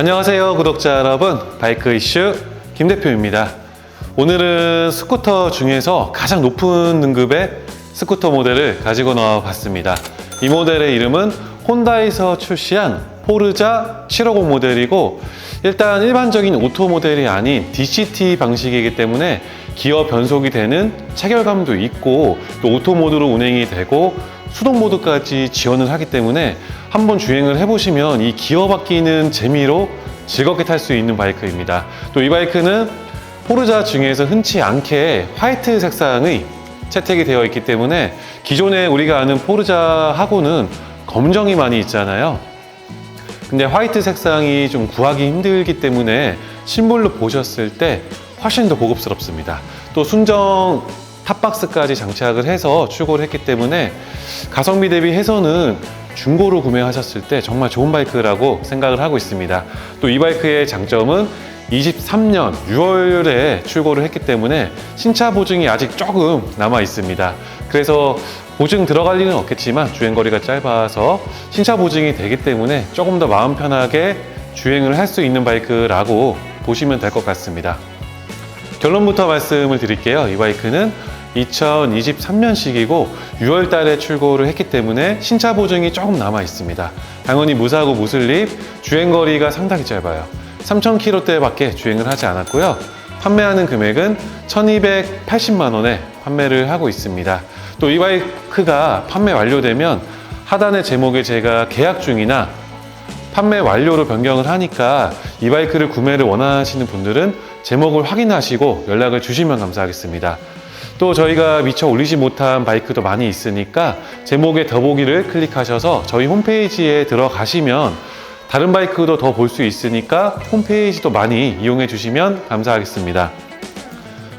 안녕하세요 구독자 여러분. 바이크 이슈 김 대표입니다. 오늘은 스쿠터 중에서 가장 높은 등급의 스쿠터 모델을 가지고 나와 봤습니다. 이 모델의 이름은 혼다에서 출시한 포르자 750 모델이고 일단 일반적인 오토 모델이 아닌 DCT 방식이기 때문에 기어 변속이 되는 체결감도 있고 또 오토 모드로 운행이 되고 수동 모드까지 지원을 하기 때문에 한번 주행을 해보시면 이 기어 바뀌는 재미로 즐겁게 탈 수 있는 바이크입니다. 또 이 바이크는 포르자 중에서 흔치 않게 화이트 색상의 채택이 되어 있기 때문에 기존에 우리가 아는 포르자하고는 검정이 많이 있잖아요. 근데 화이트 색상이 좀 구하기 힘들기 때문에 실물로 보셨을 때 훨씬 더 고급스럽습니다. 또 순정 탑박스까지 장착을 해서 출고를 했기 때문에 가성비 대비해서는 중고로 구매하셨을 때 정말 좋은 바이크라고 생각을 하고 있습니다. 또 이 바이크의 장점은 23년 6월에 출고를 했기 때문에 신차 보증이 아직 조금 남아 있습니다. 그래서 보증 들어갈 리는 없겠지만 주행거리가 짧아서 신차 보증이 되기 때문에 조금 더 마음 편하게 주행을 할 수 있는 바이크라고 보시면 될 것 같습니다. 결론부터 말씀을 드릴게요. 이 바이크는 2023년식이고 6월 달에 출고를 했기 때문에 신차 보증이 조금 남아 있습니다. 당연히 무사고 무슬립, 주행거리가 상당히 짧아요. 3,000km대밖에 주행을 하지 않았고요. 판매하는 금액은 1,280만 원에 판매를 하고 있습니다. 또 이 바이크가 판매 완료되면 하단의 제목에 제가 계약 중이나 판매 완료로 변경을 하니까 이 바이크를 구매를 원하시는 분들은 제목을 확인하시고 연락을 주시면 감사하겠습니다. 또 저희가 미처 올리지 못한 바이크도 많이 있으니까 제목에 더보기를 클릭하셔서 저희 홈페이지에 들어가시면 다른 바이크도 더 볼 수 있으니까 홈페이지도 많이 이용해 주시면 감사하겠습니다.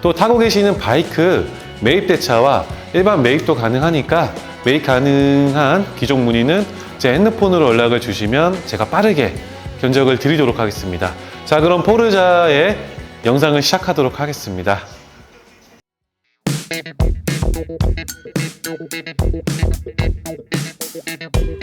또 타고 계시는 바이크 매입 대차와 일반 매입도 가능하니까 매입 가능한 기종 문의는 제 핸드폰으로 연락을 주시면 제가 빠르게 견적을 드리도록 하겠습니다. 자, 그럼 포르자의 영상을 시작하도록 하겠습니다. Thank you.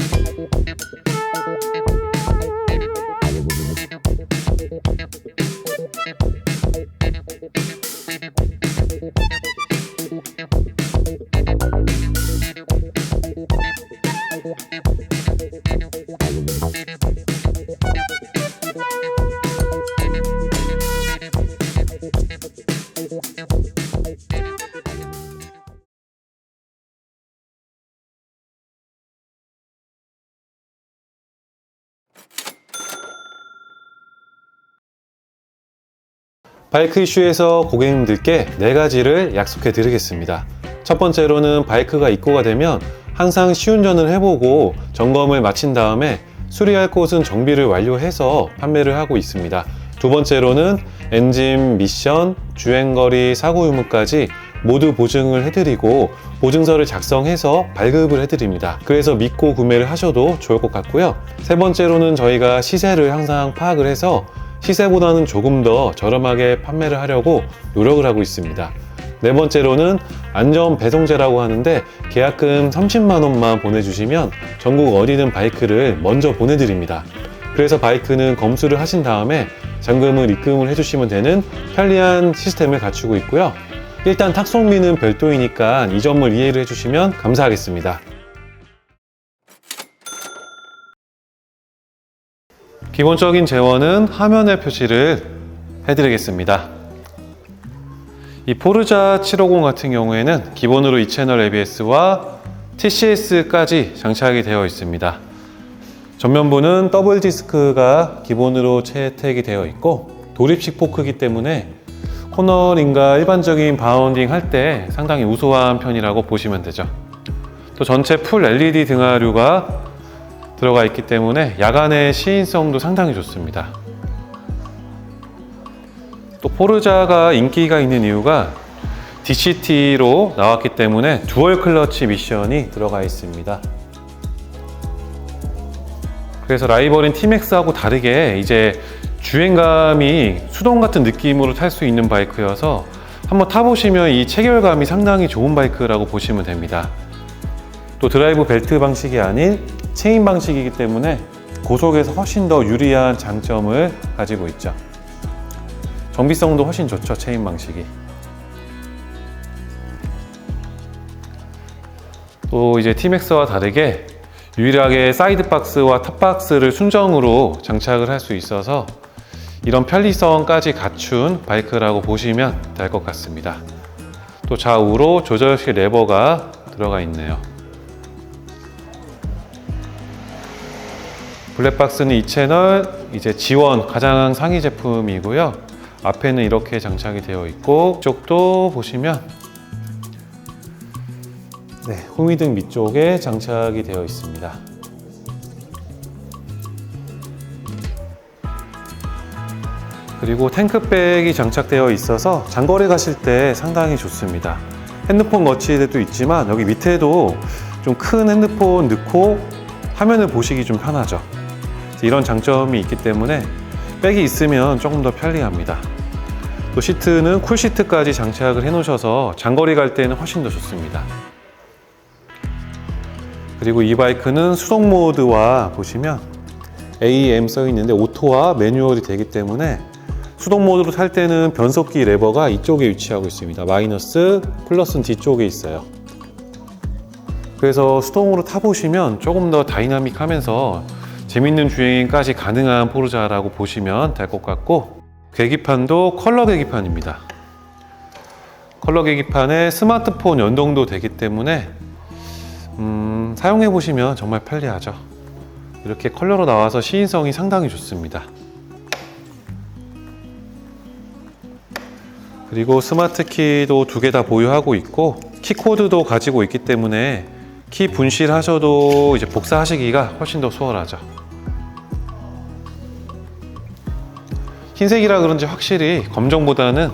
바이크 이슈에서 고객님들께 네 가지를 약속해 드리겠습니다. 첫 번째로는 바이크가 입고가 되면 항상 시운전을 해보고 점검을 마친 다음에 수리할 곳은 정비를 완료해서 판매를 하고 있습니다. 두 번째로는 엔진, 미션, 주행거리, 사고 유무까지 모두 보증을 해드리고 보증서를 작성해서 발급을 해드립니다. 그래서 믿고 구매를 하셔도 좋을 것 같고요. 세 번째로는 저희가 시세를 항상 파악을 해서 시세보다는 조금 더 저렴하게 판매를 하려고 노력을 하고 있습니다. 네 번째로는 안전 배송제라고 하는데 계약금 30만 원만 보내주시면 전국 어디든 바이크를 먼저 보내드립니다. 그래서 바이크는 검수를 하신 다음에 잔금을 입금을 해주시면 되는 편리한 시스템을 갖추고 있고요. 일단 탁송비는 별도이니까 이 점을 이해를 해주시면 감사하겠습니다. 기본적인 재원은 화면에 표시를 해드리겠습니다. 이 포르자 750 같은 경우에는 기본으로 2채널 ABS와 TCS까지 장착이 되어 있습니다. 전면부는 더블 디스크가 기본으로 채택이 되어 있고 도립식 포크이기 때문에 코너링과 일반적인 바운딩 할 때 상당히 우수한 편이라고 보시면 되죠. 또 전체 풀 LED 등화류가 들어가 있기 때문에 야간의 시인성도 상당히 좋습니다. 또 포르자가 인기가 있는 이유가 DCT로 나왔기 때문에 두얼 클러치 미션이 들어가 있습니다. 그래서 라이벌인 티맥스하고 다르게 이제 주행감이 수동 같은 느낌으로 탈 수 있는 바이크여서 한번 타보시면 이 체결감이 상당히 좋은 바이크라고 보시면 됩니다. 또 드라이브 벨트 방식이 아닌 체인 방식이기 때문에 고속에서 훨씬 더 유리한 장점을 가지고 있죠. 정비성도 훨씬 좋죠, 체인 방식이. 또 이제 티맥스와 다르게 유일하게 사이드 박스와 탑 박스를 순정으로 장착을 할 수 있어서 이런 편리성까지 갖춘 바이크라고 보시면 될 것 같습니다. 또 좌우로 조절식 레버가 들어가 있네요. 블랙박스는 이 채널 이제 지원 가장 상위 제품이고요. 앞에는 이렇게 장착이 되어 있고 이쪽도 보시면 네, 호미등 밑쪽에 장착이 되어 있습니다. 그리고 탱크백이 장착되어 있어서 장거리 가실 때 상당히 좋습니다. 핸드폰 거치대도 있지만 여기 밑에도 좀 큰 핸드폰 넣고 화면을 보시기 좀 편하죠. 이런 장점이 있기 때문에 백이 있으면 조금 더 편리합니다. 또 시트는 쿨 시트까지 장착을 해 놓으셔서 장거리 갈 때는 훨씬 더 좋습니다. 그리고 이 바이크는 수동 모드와 보시면 AM 써 있는데 오토와 매뉴얼이 되기 때문에 수동 모드로 탈 때는 변속기 레버가 이쪽에 위치하고 있습니다. 마이너스, 플러스는 뒤쪽에 있어요. 그래서 수동으로 타보시면 조금 더 다이나믹하면서 재밌는 주행까지 가능한 포르자라고 보시면 될 것 같고 계기판도 컬러 계기판입니다. 컬러 계기판에 스마트폰 연동도 되기 때문에 음, 사용해 보시면 정말 편리하죠. 이렇게 컬러로 나와서 시인성이 상당히 좋습니다. 그리고 스마트 키도 두 개 다 보유하고 있고 키 코드도 가지고 있기 때문에 키 분실하셔도 이제 복사하시기가 훨씬 더 수월하죠. 흰색이라 그런지 확실히 검정보다는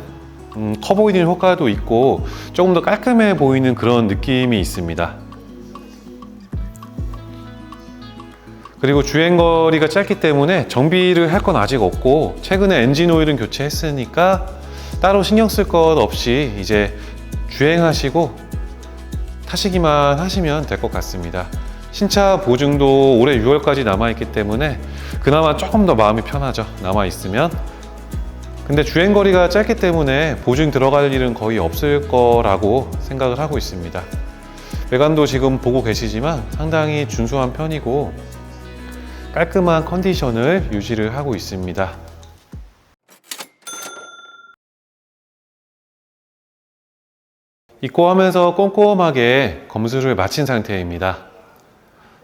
음, 커 보이는 효과도 있고 조금 더 깔끔해 보이는 그런 느낌이 있습니다. 그리고 주행 거리가 짧기 때문에 정비를 할 건 아직 없고 최근에 엔진 오일은 교체했으니까 따로 신경 쓸 것 없이 이제 주행하시고 타시기만 하시면 될 것 같습니다. 신차 보증도 올해 6월까지 남아있기 때문에 그나마 조금 더 마음이 편하죠. 남아있으면. 근데 주행 거리가 짧기 때문에 보증 들어갈 일은 거의 없을 거라고 생각을 하고 있습니다. 외관도 지금 보고 계시지만 상당히 준수한 편이고 깔끔한 컨디션을 유지를 하고 있습니다. 입고 하면서 꼼꼼하게 검수를 마친 상태입니다.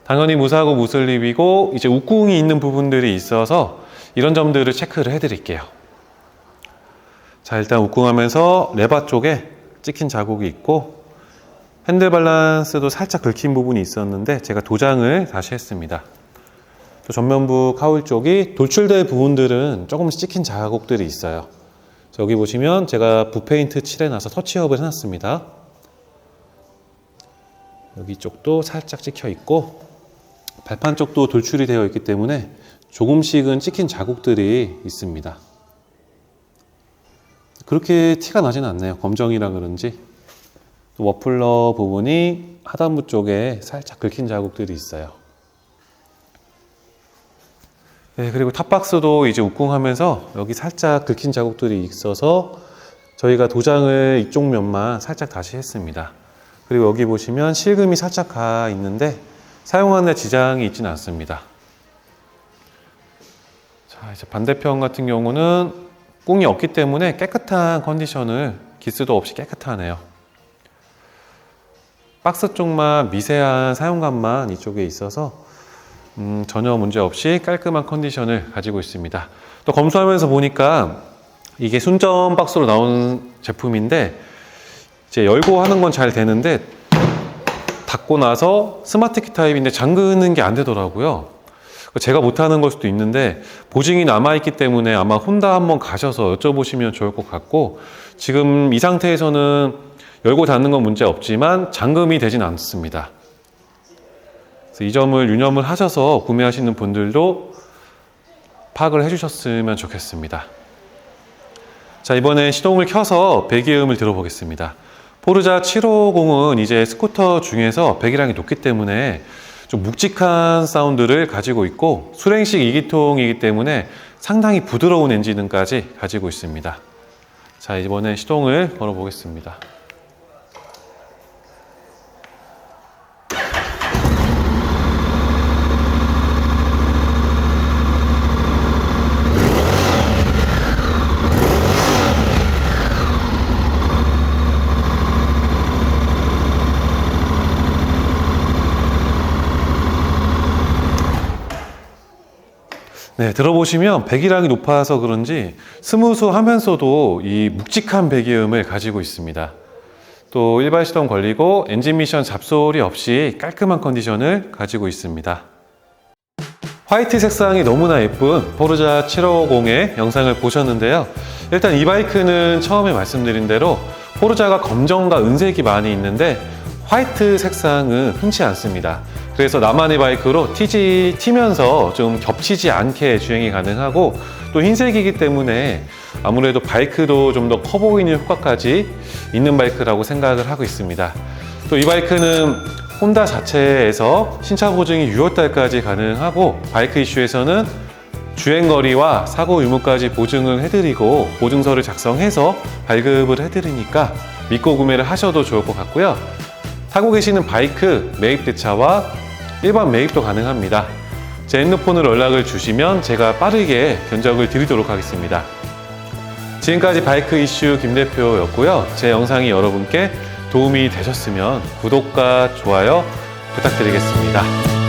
당연히 무사고 무슬립이고 이제 웃궁이 있는 부분들이 있어서 이런 점들을 체크를 해드릴게요. 자 일단 웃궁하면서 레바 쪽에 찍힌 자국이 있고 핸들 밸런스도 살짝 긁힌 부분이 있었는데 제가 도장을 다시 했습니다. 또 전면부 카울 쪽이 돌출될 부분들은 조금씩 찍힌 자국들이 있어요. 여기 보시면 제가 붓페인트 칠해놔서 터치업을 해놨습니다. 여기 쪽도 살짝 찍혀 있고 발판 쪽도 돌출이 되어 있기 때문에 조금씩은 찍힌 자국들이 있습니다. 그렇게 티가 나진 않네요. 검정이라 그런지. 또 머플러 부분이 하단부 쪽에 살짝 긁힌 자국들이 있어요. 네, 그리고 탑박스도 이제 웃궁하면서 여기 살짝 긁힌 자국들이 있어서 저희가 도장을 이쪽 면만 살짝 다시 했습니다. 그리고 여기 보시면 실금이 살짝 가 있는데 사용하는 지장이 있지는 않습니다. 자, 이제 반대편 같은 경우는 꿍이 없기 때문에 깨끗한 컨디션을 기스도 없이 깨끗하네요. 박스 쪽만 미세한 사용감만 이쪽에 있어서 음, 전혀 문제 없이 깔끔한 컨디션을 가지고 있습니다. 또 검수하면서 보니까 이게 순점 박스로 나오는 제품인데 이제 열고 하는 건 잘 되는데 닫고 나서 스마트 키 타입인데 잠그는 게 안 되더라고요. 제가 못하는 걸 수도 있는데 보증이 남아있기 때문에 아마 혼다 한번 가셔서 여쭤보시면 좋을 것 같고 지금 이 상태에서는 열고 닫는 건 문제 없지만 잠금이 되진 않습니다. 이 점을 유념을 하셔서 구매하시는 분들도 파악을 해주셨으면 좋겠습니다. 자, 이번에 시동을 켜서 배기음을 들어보겠습니다. 포르자 750은 이제 스쿠터 중에서 배기량이 높기 때문에 좀 묵직한 사운드를 가지고 있고 수랭식 2기통이기 때문에 상당히 부드러운 엔진음까지 가지고 있습니다. 자, 이번에 시동을 걸어 보겠습니다. 네, 들어보시면 배기량이 높아서 그런지 스무스하면서도 이 묵직한 배기음을 가지고 있습니다. 또 일반 시동 걸리고 엔진 미션 잡소리 없이 깔끔한 컨디션을 가지고 있습니다. 화이트 색상이 너무나 예쁜 포르자 750의 영상을 보셨는데요. 일단 이 바이크는 처음에 말씀드린 대로 포르자가 검정과 은색이 많이 있는데 화이트 색상은 흔치 않습니다. 그래서 나만의 바이크로 TG 튀면서 좀 겹치지 않게 주행이 가능하고 또 흰색이기 때문에 아무래도 바이크도 좀 더 커 보이는 효과까지 있는 바이크라고 생각을 하고 있습니다. 또 이 바이크는 혼다 자체에서 신차 보증이 6월달까지 가능하고 바이크 이슈에서는 주행거리와 사고 유무까지 보증을 해드리고 보증서를 작성해서 발급을 해드리니까 믿고 구매를 하셔도 좋을 것 같고요. 타고 계시는 바이크 매입 대차와 일반 매입도 가능합니다. 제 핸드폰으로 연락을 주시면 제가 빠르게 견적을 드리도록 하겠습니다. 지금까지 바이크 이슈 김 대표였고요. 제 영상이 여러분께 도움이 되셨으면 구독과 좋아요 부탁드리겠습니다.